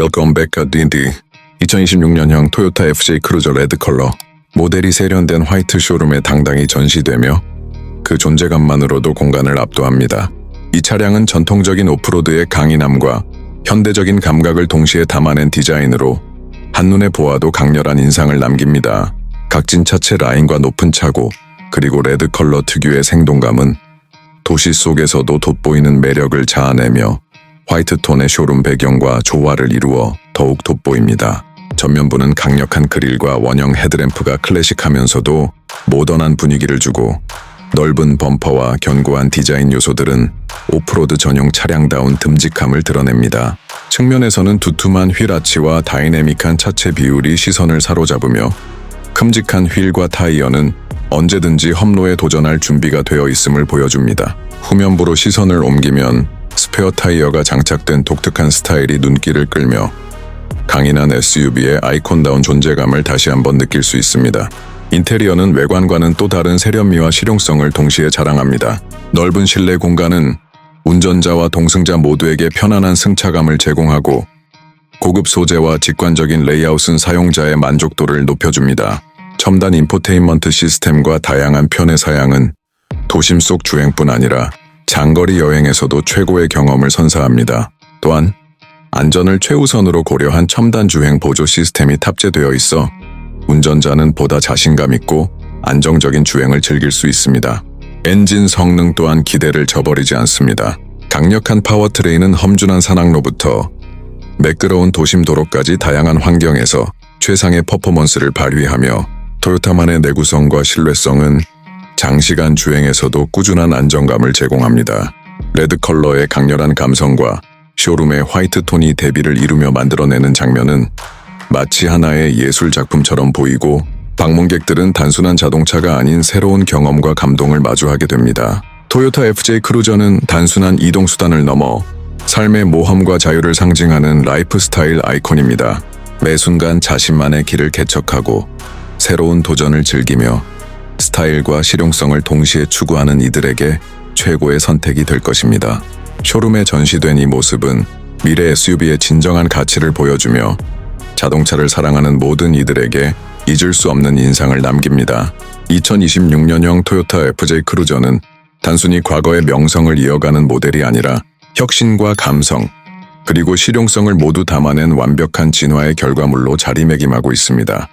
Welcome back D&D 2026년형 토요타 FJ 크루저 레드 컬러 모델이 세련된 화이트 쇼룸에 당당히 전시되며 그 존재감만으로도 공간을 압도합니다. 이 차량은 전통적인 오프로드의 강인함과 현대적인 감각을 동시에 담아낸 디자인으로 한눈에 보아도 강렬한 인상을 남깁니다. 각진 차체 라인과 높은 차고 그리고 레드 컬러 특유의 생동감은 도시 속에서도 돋보이는 매력을 자아내며 화이트 톤의 쇼룸 배경과 조화를 이루어 더욱 돋보입니다. 전면부는 강력한 그릴과 원형 헤드램프가 클래식하면서도 모던한 분위기를 주고 넓은 범퍼와 견고한 디자인 요소들은 오프로드 전용 차량다운 듬직함을 드러냅니다. 측면에서는 두툼한 휠 아치와 다이내믹한 차체 비율이 시선을 사로잡으며 큼직한 휠과 타이어는 언제든지 험로에 도전할 준비가 되어 있음을 보여줍니다. 후면부로 시선을 옮기면 스페어 타이어가 장착된 독특한 스타일이 눈길을 끌며 강인한 SUV의 아이콘다운 존재감을 다시 한번 느낄 수 있습니다. 인테리어는 외관과는 또 다른 세련미와 실용성을 동시에 자랑합니다. 넓은 실내 공간은 운전자와 동승자 모두에게 편안한 승차감을 제공하고 고급 소재와 직관적인 레이아웃은 사용자의 만족도를 높여줍니다. 첨단 인포테인먼트 시스템과 다양한 편의 사양은 도심 속 주행뿐 아니라 장거리 여행에서도 최고의 경험을 선사합니다. 또한 안전을 최우선으로 고려한 첨단 주행 보조 시스템이 탑재되어 있어 운전자는 보다 자신감 있고 안정적인 주행을 즐길 수 있습니다. 엔진 성능 또한 기대를 저버리지 않습니다. 강력한 파워트레인은 험준한 산악로부터 매끄러운 도심 도로까지 다양한 환경에서 최상의 퍼포먼스를 발휘하며 토요타만의 내구성과 신뢰성은 장시간 주행에서도 꾸준한 안정감을 제공합니다. 레드 컬러의 강렬한 감성과 쇼룸의 화이트 톤이 대비를 이루며 만들어내는 장면은 마치 하나의 예술 작품처럼 보이고 방문객들은 단순한 자동차가 아닌 새로운 경험과 감동을 마주하게 됩니다. 토요타 FJ 크루저는 단순한 이동 수단을 넘어 삶의 모험과 자유를 상징하는 라이프 스타일 아이콘입니다. 매 순간 자신만의 길을 개척하고 새로운 도전을 즐기며 스타일과 실용성을 동시에 추구하는 이들에게 최고의 선택이 될 것입니다. 쇼룸에 전시된 이 모습은 미래 SUV의 진정한 가치를 보여주며 자동차를 사랑하는 모든 이들에게 잊을 수 없는 인상을 남깁니다. 2026년형 토요타 FJ 크루저는 단순히 과거의 명성을 이어가는 모델이 아니라 혁신과 감성, 그리고 실용성을 모두 담아낸 완벽한 진화의 결과물로 자리매김하고 있습니다.